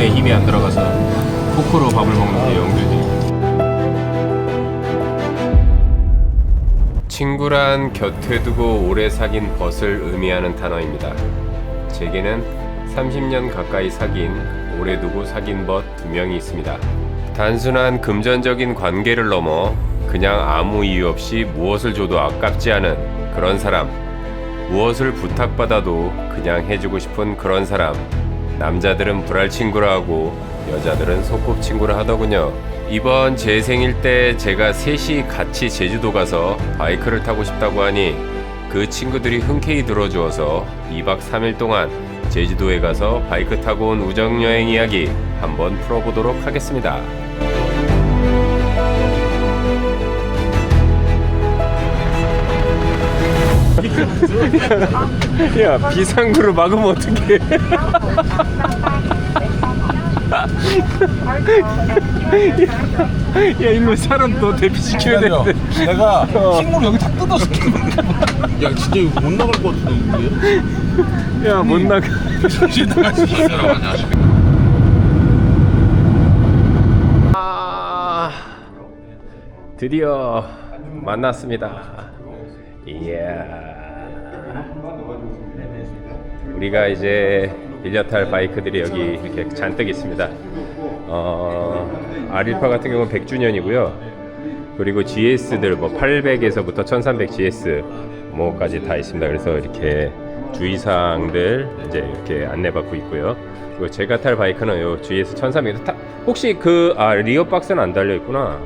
손에 힘이 안 들어가서 포크로 밥을 먹는데 영들이 친구란 곁에 두고 오래 사귄 벗을 의미하는 단어입니다. 제게는 30년 가까이 사귄 오래 두고 사귄 벗 두 명이 있습니다. 단순한 금전적인 관계를 넘어 그냥 아무 이유 없이 무엇을 줘도 아깝지 않은 그런 사람. 무엇을 부탁받아도 그냥 해주고 싶은 그런 사람. 남자들은 불알 친구라 하고 여자들은 소꿉 친구라 하더군요. 이번 제 생일 때 제가 셋이 같이 제주도 가서 바이크를 타고 싶다고 하니 그 친구들이 흔쾌히 들어주어서 2박 3일 동안 제주도에 가서 바이크 타고 온 우정여행 이야기 한번 풀어보도록 하겠습니다. 야 비상구를 막으면 어떡해 야 일로 사람 너 대피시켜야. 되는데 내가 어. 킹물 여기 다 뜯어서 야 진짜 이거 못 나갈 것 같은데 야 못 나가 수 있어. 아 드디어 만났습니다 이야 우리가 이제 빌려 탈 바이크들이 여기 이렇게 잔뜩 있습니다 어, R18 같은 경우는 100주년이고요 그리고 GS들 뭐 800에서부터 1300 GS 뭐까지 다 있습니다. 그래서 이렇게 주의사항들 이제 이렇게 안내받고 있고요. 그리고 제가 탈 바이크는 요 GS 1300. 타, 혹시 그 아, 리어 박스는 안 달려 있구나.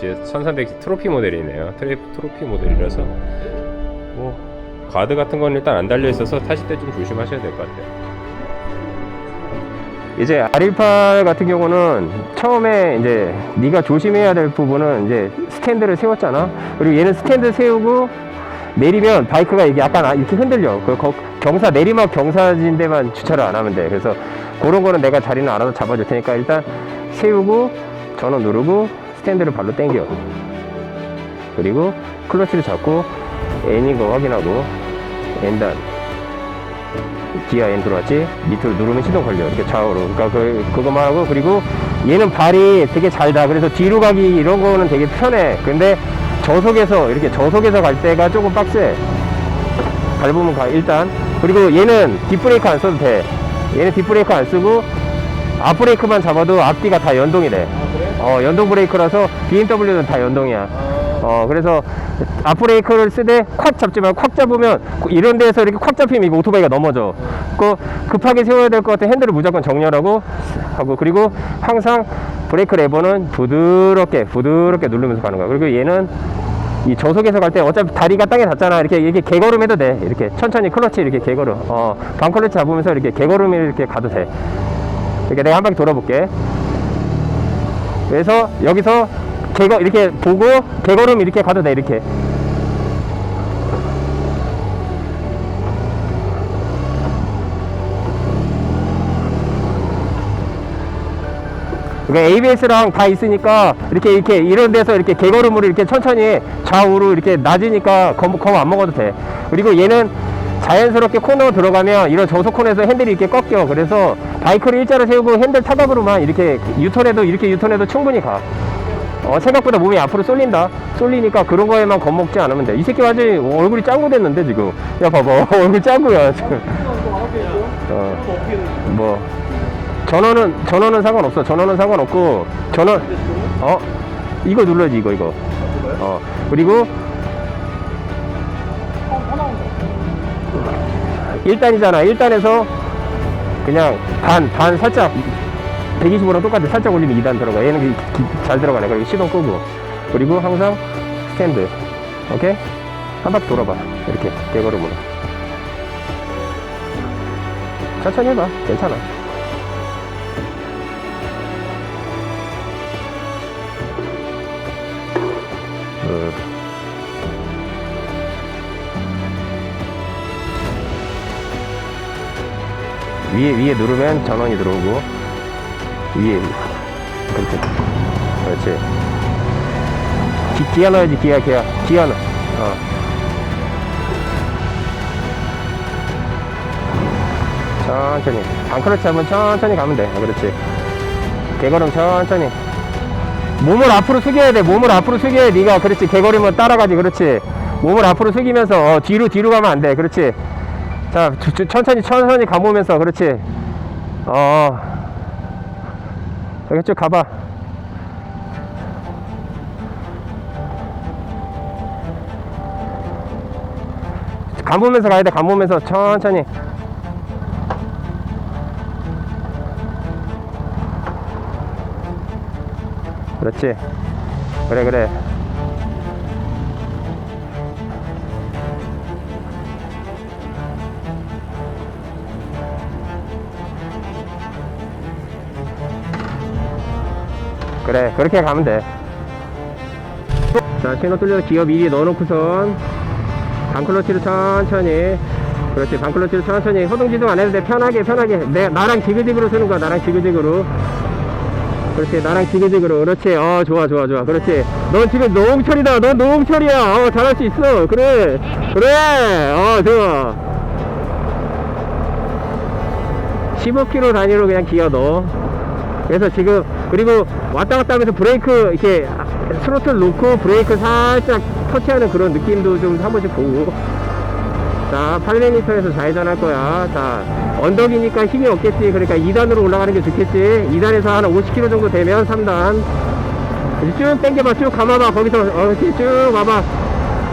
네, GS 1300 트로피 모델이네요. 트레, 트로피 모델이라서 뭐 가드 같은 건 일단 안 달려 있어서 타실 때 좀 조심하셔야 될 것 같아요. 이제 R18 같은 경우는 처음에 이제 네가 조심해야 될 부분은 이제 스탠드를 세웠잖아. 그리고 얘는 스탠드 세우고 내리면 바이크가 이게 약간 아- 이렇게 흔들려. 그 거- 경사 내리막 경사진 데만 주차를 안 하면 돼. 그래서 그런 거는 내가 자리는 알아서 잡아줄 테니까 일단 세우고 전원 누르고 스탠드를 발로 당겨. 그리고 클러치를 잡고 N인 거 확인하고 N단 기아 N 들어왔지? 밑으로 누르면 시동 걸려. 이렇게 좌우로. 그러니까 그, 그거만 하고 그리고 얘는 발이 되게 잘다. 그래서 뒤로 가기 이런 거는 되게 편해. 근데 저속에서 이렇게 저속에서 갈 때가 조금 빡세. 밟으면 가 일단. 그리고 얘는 뒷브레이크 안 써도 돼. 얘는 뒷브레이크 안 쓰고 앞브레이크만 잡아도 앞뒤가 다 연동이 돼 어, 연동 브레이크라서 BMW는 다 연동이야 어, 그래서 앞브레이크를 쓰되 콱 잡지 말고 콱 잡으면 이런 데서 이렇게 콱 잡히면 이거 오토바이가 넘어져. 그 급하게 세워야 될 것 같아 핸들을 무조건 정렬하고 하고 그리고 항상 브레이크 레버는 부드럽게 부드럽게 누르면서 가는 거야. 그리고 얘는 이 저속에서 갈 때 어차피 다리가 땅에 닿잖아. 이렇게 이렇게 개걸음 해도 돼. 이렇게 천천히 클러치 이렇게 개걸음. 어, 반 클러치 잡으면서 이렇게 개걸음 이렇게 가도 돼. 이렇게 내가 한 바퀴 돌아볼게. 그래서 여기서 개거 이렇게 보고 개걸음 이렇게 가도 돼 이렇게 그러니까 ABS랑 다 있으니까 이렇게 이렇게 이런 데서 이렇게 개걸음으로 이렇게 천천히 좌우로 이렇게 낮으니까 검안 먹어도 돼. 그리고 얘는 자연스럽게 코너 들어가면 이런 저속 코너에서 핸들이 이렇게 꺾여. 그래서 바이크를 일자로 세우고 핸들 타각으로만 이렇게 유턴해도 이렇게 유턴해도 충분히 가. 어, 생각보다 몸이 앞으로 쏠린다. 쏠리니까 그런 거에만 겁먹지 않으면 돼. 이 새끼 완전히 얼굴이 짱구 됐는데, 지금. 야, 봐봐. 얼굴 짱구야, 지금. 어, 뭐. 전원은, 전원은 상관없어. 전원은 상관없고, 전원, 어? 이거 눌러야지, 이거, 이거. 어, 그리고, 1단이잖아. 1단에서 그냥 반, 반 살짝 125랑 똑같아. 살짝 올리면 2단 들어가. 얘는 기- 기- 잘 들어가네. 그리고 시동 끄고. 그리고 항상 스탠드. 오케이? 한 바퀴 돌아봐. 이렇게. 개걸음으로. 천천히 해봐. 괜찮아. 위에, 위에 누르면 전원이 들어오고, 위에 그렇게 그렇지 기, 기아 넣어야지 기아 기아 기아 넣어 어. 천천히. 방크러치 한번 천천히 가면 돼. 그렇지. 개걸음 천천히. 몸을 앞으로 숙여야 돼. 몸을 앞으로 숙여야 네가 그렇지. 개걸음은 따라가지. 그렇지. 몸을 앞으로 숙이면서 어, 뒤로 뒤로 가면 안 돼. 그렇지. 자, 천천히 천천히 가보면서 그렇지. 어. 여기 쭉 가봐. 감으면서 가야 돼. 감으면서 천천히. 그렇지. 그래 그래. 그래 그렇게 가면 돼. 자 신호 뚫려서 기어 미리 넣어놓고선 방클러치를 천천히 그렇지 방클러치를 천천히 허둥지둥 안 해도 돼. 편하게 편하게. 내 나랑 지그지그로 쓰는 거야 나랑 지그지그로. 그렇지 나랑 지그지그로. 그렇지 어 좋아 좋아 좋아. 그렇지. 넌 지금 노홍철이다. 넌 노홍철이야. 어 잘할 수 있어. 그래 그래. 어 좋아. 15km 단위로 그냥 기어 넣어 그래서 지금 그리고 왔다 갔다 하면서 브레이크 이렇게 스로틀 놓고 브레이크 살짝 터치하는 그런 느낌도 좀 한 번씩 보고. 자 800m에서 좌회전할 거야. 자 언덕이니까 힘이 없겠지. 그러니까 2단으로 올라가는 게 좋겠지. 2단에서 한 50km 정도 되면 3단. 이제 쭉 당겨봐. 쭉 감아봐. 거기서 어, 그렇지 쭉 와봐.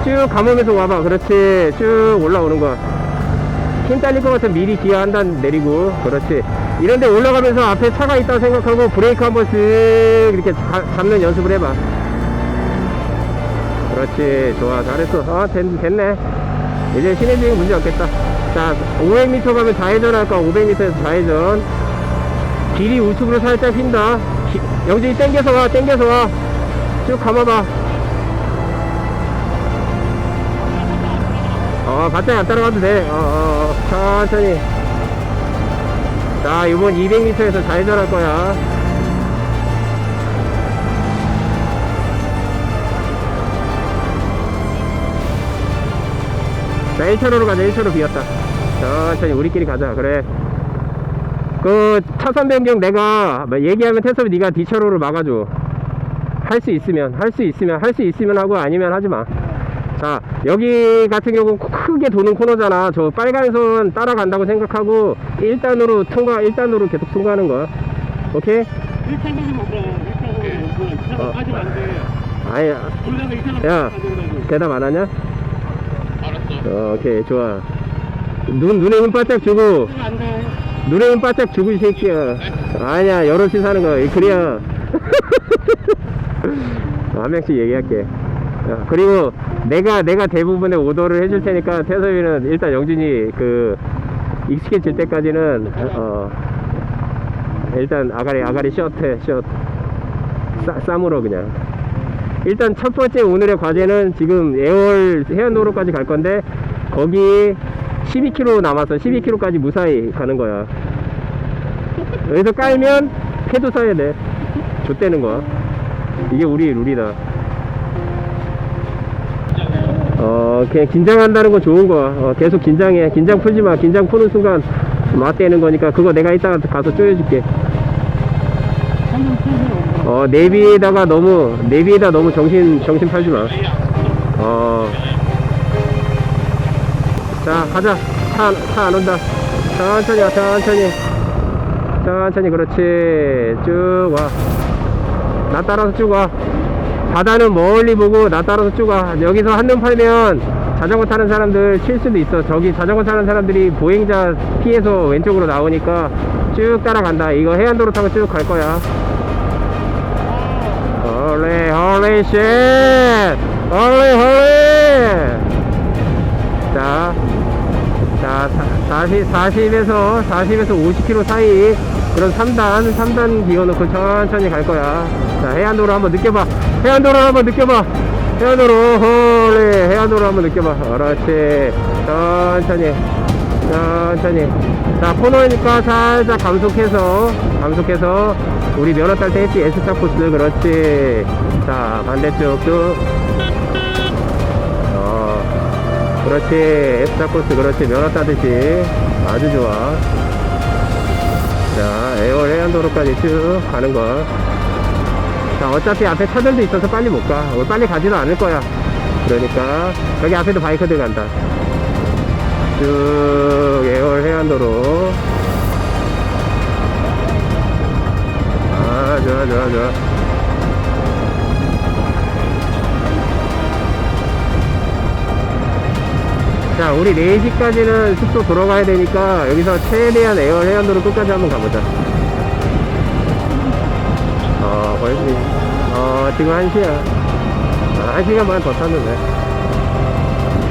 쭉 감으면서 와봐. 그렇지. 쭉 올라오는 거야 힘 딸릴 것 같으면 미리 기어 한단 내리고. 그렇지 이런 데 올라가면서 앞에 차가 있다고 생각하고 브레이크 한번 쓱 이렇게 가- 잡는 연습을 해봐. 그렇지 좋아. 잘했어. 아 됐, 됐네. 이제 시내 주행 문제 없겠다. 자 500m 가면 좌회전 할까? 500m에서 좌회전. 길이 우측으로 살짝 휜다. 기- 영진이 땡겨서 와 땡겨서 와쭉 감아봐. 어 바짝이 안 따라가도 돼. 어, 어, 어, 천천히 자 이번 200m에서 좌회전 할 거야. 자 1차로로 가자. 1차로 비었다. 천천히 우리끼리 가자. 그래. 그 차선 변경 내가 뭐 얘기하면 태섭이 네가 D차로를 막아줘. 할 수 있으면 할 수 있으면 할 수 있으면 하고 아니면 하지마. 자 여기 같은 경우 는 크게 도는 코너잖아 저 빨간 선 따라간다고 생각하고 1단으로 통과 1단으로 계속 통과하는 거야 오케이? 1차로로 먹어. 1차로로 먹어. 2차로 어. 빠지면 안 돼. 아니 돌다가 2차로 야. 대답 안 하냐? 알았어. 어, 오케이 좋아 눈, 눈에 힘 바짝 주고. 눈에 힘 바짝 주고 이 새끼야 아니야 여럿이 사는 거야 그래야 한 명씩 얘기할게 야, 그리고 내가 내가 대부분의 오더를 해줄 테니까 태섭이는 일단 영준이 그 익숙해질 때까지는 어 일단 아가리 아가리 셔트 셔트 싸, 싸물어 그냥. 일단 첫 번째 오늘의 과제는 지금 애월 해안도로까지 갈 건데 거기 12km 남아서 12km까지 무사히 가는 거야. 여기서 깔면 패도 써야 돼. 좆되는 거야. 이게 우리 룰이다 어 그냥 긴장한다는 건 좋은 거야 어, 계속 긴장해 긴장 풀지 마 긴장 푸는 순간 맞대는 거니까 그거 내가 이따가 가서 쪼여줄게 어 내비에다가 너무 내비에다 너무 정신 정신 팔지 마. 어. 자 가자. 차 차 안 온다. 천천히 와 천천히. 천천히 그렇지. 쭉 와. 나 따라서 쭉 와. 바다는 멀리 보고 나 따라서 쭉 와. 여기서 한눈 팔면 자전거 타는 사람들 칠 수도 있어. 저기 자전거 타는 사람들이 보행자 피해서 왼쪽으로 나오니까 쭉 따라간다. 이거 해안도로 타고 쭉 갈 거야. 홀리 홀리 쉣 홀리 홀리 자, 자 40, 40에서 40에서 50km 사이 그런 3단 3단 기어놓고 천천히 갈 거야. 자 해안도로 한번 느껴봐. 해안도로 한번 느껴봐. 해안도로 홀리. 해안도로 한번 느껴봐. 그렇지. 천천히. 천천히. 자 코너니까 살짝 감속해서 감속해서 우리 면허 딸 때 했지. S자 코스. 그렇지. 자 반대쪽도 어 그렇지. S자 코스. 그렇지. 면허 따듯이. 아주 좋아 해안도로까지 쭉 가는 거. 자, 어차피 앞에 차들도 있어서 빨리 못 가. 어, 빨리 가지도 않을 거야. 그러니까, 여기 앞에도 바이크들 간다. 쭉, 애월 해안도로. 아, 좋아, 좋아, 좋아. 자, 우리 4시까지는 숙소 들어가야 되니까 여기서 최대한 에어 해안도로 끝까지 한번 가보자. 어, 벌써, 어, 지금 1시야. 아, 1시간만 더 탔는데.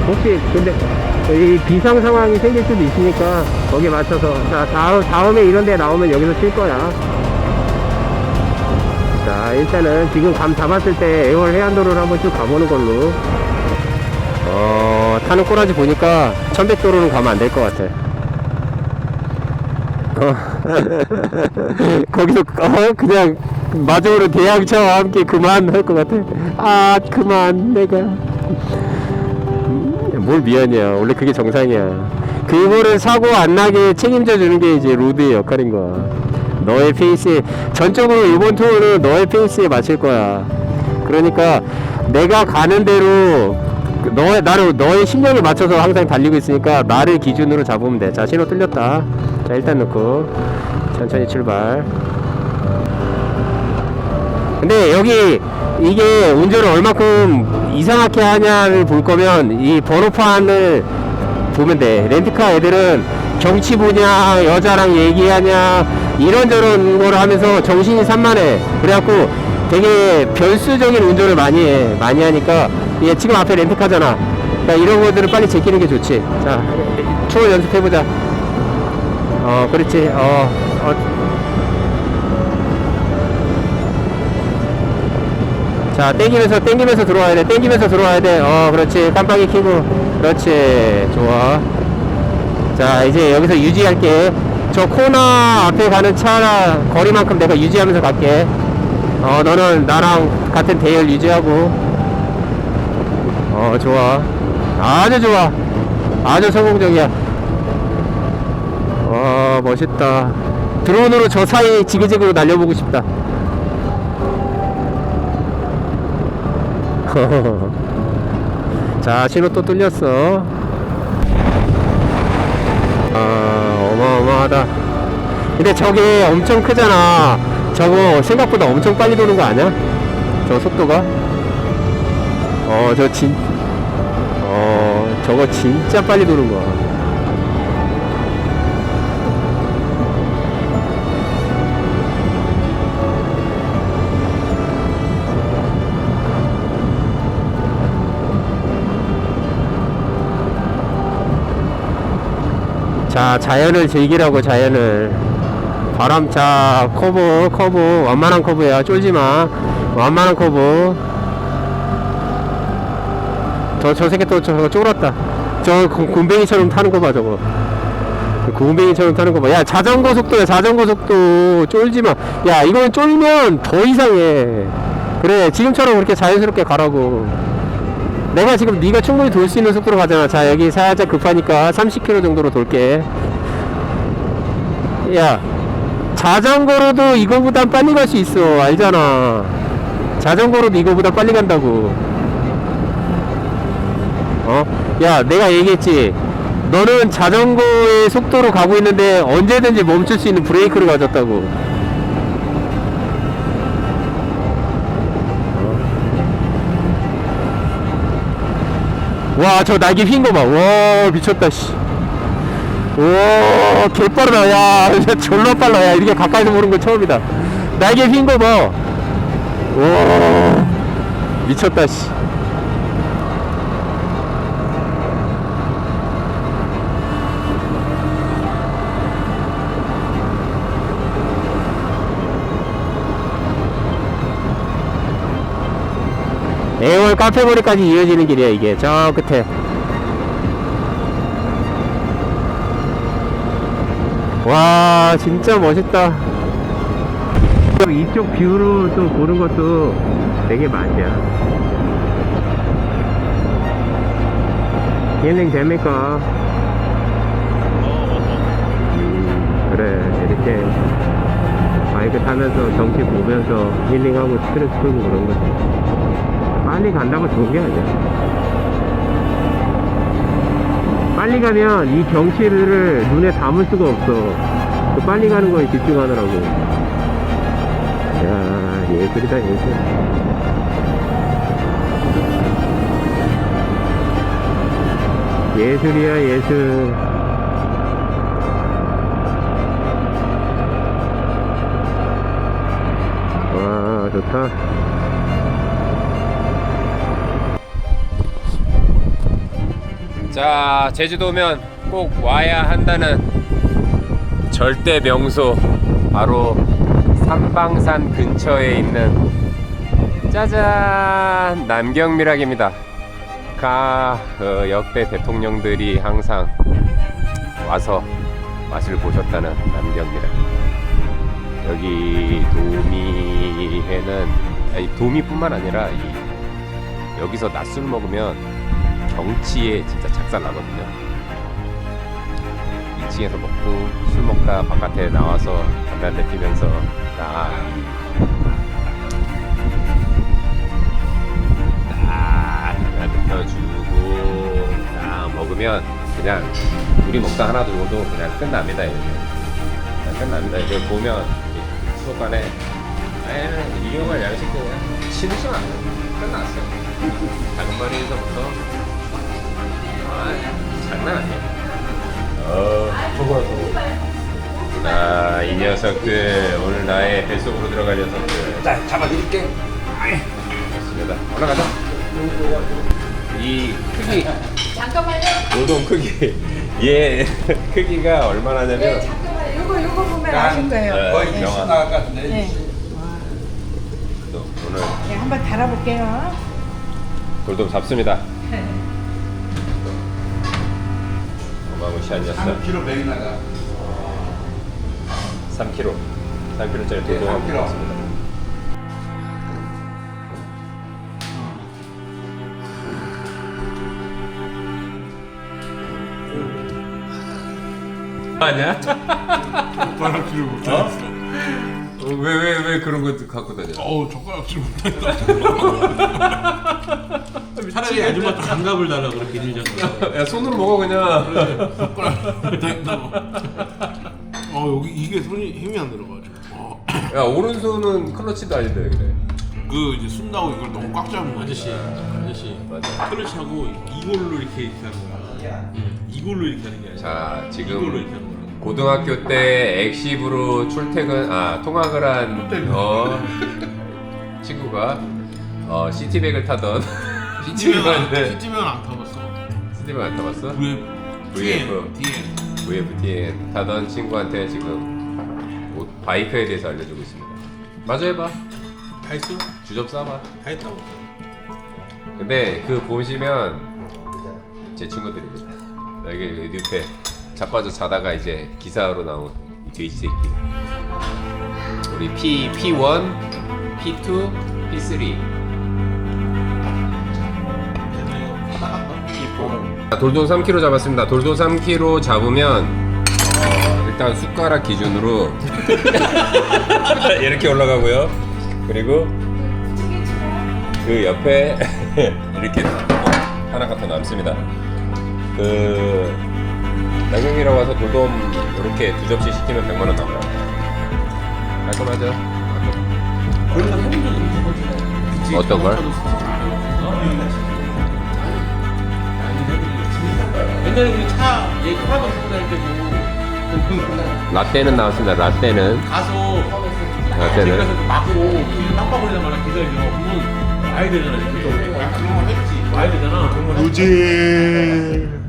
혹시, 근데, 이 비상 상황이 생길 수도 있으니까 거기에 맞춰서. 자, 다음, 다음에 이런 데 나오면 여기서 쉴 거야. 자, 일단은 지금 감 잡았을 때 애월 해안도로를 한번 쭉 가보는 걸로. 어, 타는 꼬라지 보니까 천백도로는 가면 안 될 것 같아. 어. 거기서, 어, 그냥, 마저으로 대양차와 함께 그만 할 것 같아. 아, 그만, 내가. 음, 뭘 미안이야. 원래 그게 정상이야. 그거를 사고 안 나게 책임져 주는 게 이제 로드의 역할인 거야. 너의 페이스에, 전적으로 이번 투어는 너의 페이스에 맞출 거야. 그러니까 내가 가는 대로 그 너의 나를 너의 심령에 맞춰서 항상 달리고 있으니까 나를 기준으로 잡으면 돼. 자 신호 뚫렸다. 자 일단 넣고 천천히 출발. 근데 여기 이게 운전을 얼마큼 이상하게 하냐를 볼 거면 이 번호판을 보면 돼. 렌트카 애들은 경치 보냐, 여자랑 얘기하냐, 이런저런 걸 하면서 정신이 산만해. 그래갖고 되게 변수적인 운전을 많이 해. 많이 하니까, 얘 지금 앞에 렌트카잖아. 그러니까 이런 것들을 빨리 제끼는 게 좋지. 자, 추월 연습해보자. 어, 그렇지. 어, 어. 자, 땡기면서, 땡기면서 들어와야 돼. 땡기면서 들어와야 돼. 어, 그렇지. 깜빡이 켜고. 그렇지. 좋아. 자, 이제 여기서 유지할게. 저 코너 앞에 가는 차 거리만큼 내가 유지하면서 갈게. 어, 너는 나랑 같은 대열 유지하고. 어, 좋아. 아주 좋아. 아주 성공적이야. 와, 멋있다. 드론으로 저 사이 지그재그로 날려보고 싶다. 자, 신호 또 뚫렸어. 아, 어마어마하다. 근데 저게 엄청 크잖아. 저거 생각보다 엄청 빨리 도는 거 아니야? 저 속도가? 어, 저 진, 어, 저거 진짜 빨리 도는 거야. 자, 자연을 즐기라고, 자연을. 바람, 자, 커브, 커브, 완만한 커브야. 쫄지 마. 완만한 커브. 저, 저 새끼 또 저거 쫄았다. 저 곰- 곰뱅이처럼 타는 거 봐, 저거. 그 곰뱅이처럼 타는 거 봐. 야, 자전거 속도야, 자전거 속도. 쫄지 마. 야, 이건 쫄면 더 이상해. 그래, 지금처럼 그렇게 자연스럽게 가라고. 내가 지금 네가 충분히 돌 수 있는 속도로 가잖아. 자, 여기 살짝 급하니까 30km 정도로 돌게. 야, 자전거로도 이거보단 빨리 갈 수 있어. 알잖아. 자전거로도 이거보다 빨리 간다고. 어? 야, 내가 얘기했지. 너는 자전거의 속도로 가고 있는데 언제든지 멈출 수 있는 브레이크를 가졌다고. 와, 저 날개 휜 거 봐. 와, 미쳤다, 씨. 와, 개빠르다. 야, 진짜 졸라 빨라. 야, 이렇게 가까이서 보는 거 처음이다. 날개 휜 거 봐. 와, 미쳤다, 씨. 애월 카페거리까지 이어지는 길이야 이게 저 끝에 와 진짜 멋있다 이쪽 뷰로 또 보는 것도 되게 맛이야 힐링 됩니까? 음, 그래 이렇게 바이크 타면서 경치 보면서 힐링하고 스트레스 풀고 그런 거지. 빨리 간다고 좋은 게 아니야. 빨리 가면 이 경치를 눈에 담을 수가 없어. 그 빨리 가는 거에 집중하느라고. 야 예술이다, 예술. 예술이야, 예술. 와, 좋다. 자, 제주도 오면 꼭 와야 한다는 절대 명소 바로 삼방산 근처에 있는 짜잔 남경미락입니다. 가 어, 역대 대통령들이 항상 와서 맛을 보셨다는 남경미락. 여기 도미에는 아니, 도미뿐만 아니라 이 여기서 낮술 먹으면 경치에 진짜 작살 나거든요. 2층에서 먹고 술 먹다 바깥에 나와서 담배 한대 피면서 딱, 딱 담배 한대 펴주고 딱 먹으면 그냥 우리 먹다 하나 두고도 그냥 끝납니다. 이렇게. 그냥 끝납니다. 이제 보면 이 수도관에 에이 이용할 양식도 그냥 치르시면 안 돼요. 끝났어요. 작은 머리에서부터 아, 장난 아니야. 어, 저거야, 저거. 아, 이 녀석들. 오늘 나의 뱃속으로 들어갈 녀석들. 자, 잡아드릴게. 좋습니다. 올라가자. 이 크기. 잠깐만요. 노동 크기. 얘 크기가 얼마나냐면. 네, 잠깐만요. 요거 요거 보면 아실 거예요. 거의 네. 명함. 나갈 것 같은데. 네. 또 오늘 네, 한번 달아볼게요. 돌돔 잡습니다. 어마무시한 녀석. 3kg 맥이 나가. 3kg. 3kg짜리 돌돔 한번 3kg. 잡습니다. 아니야? 젓가락질을 못하겠어. 왜 왜 왜 그런 거 갖고 다녀? 어우 젓가락질 못하겠다. 차라리 아줌마 장갑을 달라 그래 비닐 장갑. 야 손으로 먹어 그냥. 어 여기 이게 손이 힘이 안 들어가지고. 어. 야 오른손은 클러치도 아닌데 그래. 그 이제 숨나고 이걸 너무 꽉 잡은 거지. 아저씨, 아저씨. 맞아. 클러치하고 이걸로 이렇게 이렇게 하는 거야. 응. 이걸로 이렇게 하는 게 아니라. 자 이걸로 이렇게 지금 하는 거야. 고등학교 때 엑시브로 출퇴근 아 통학을 한 어, 친구가 어 시티백을 타던 시티백을 시티면 안 타봤어. 시티백 안 타봤어? VF. VF. VFTN 타던 친구한테 지금 뭐 바이크에 대해서 알려주고 있습니다. 마저 해봐. 다 했어? 주접 쏴봐. 다 했다고. 근데 그 보시면 제 친구들입니다. 여기 옆에 자빠져 자다가 이제 기사로 나온 이 돼지 새끼. 우리 P P1, P2, P3. P4. 돌돔 3kg 잡았습니다. 돌돔 3kg 잡으면 어, 일단 숟가락 기준으로 이렇게 올라가고요. 그리고 그 옆에 이렇게 하나가 더 남습니다. 그 남경이라고 와서 돌돔 이렇게 두 접시 시키면 100만 원 나와요. 깔끔하죠? 있는 어떤 걸? 옛날에 우리 차, 얘 카고 타고 다닐 때도 라떼는 나왔습니다. 라떼는 가서 라떼는 막고 길 빡빡거리다 말아 기다려. 그러면 와야 되잖아. 이렇게. 거 했지. 와야 되잖아. 루지.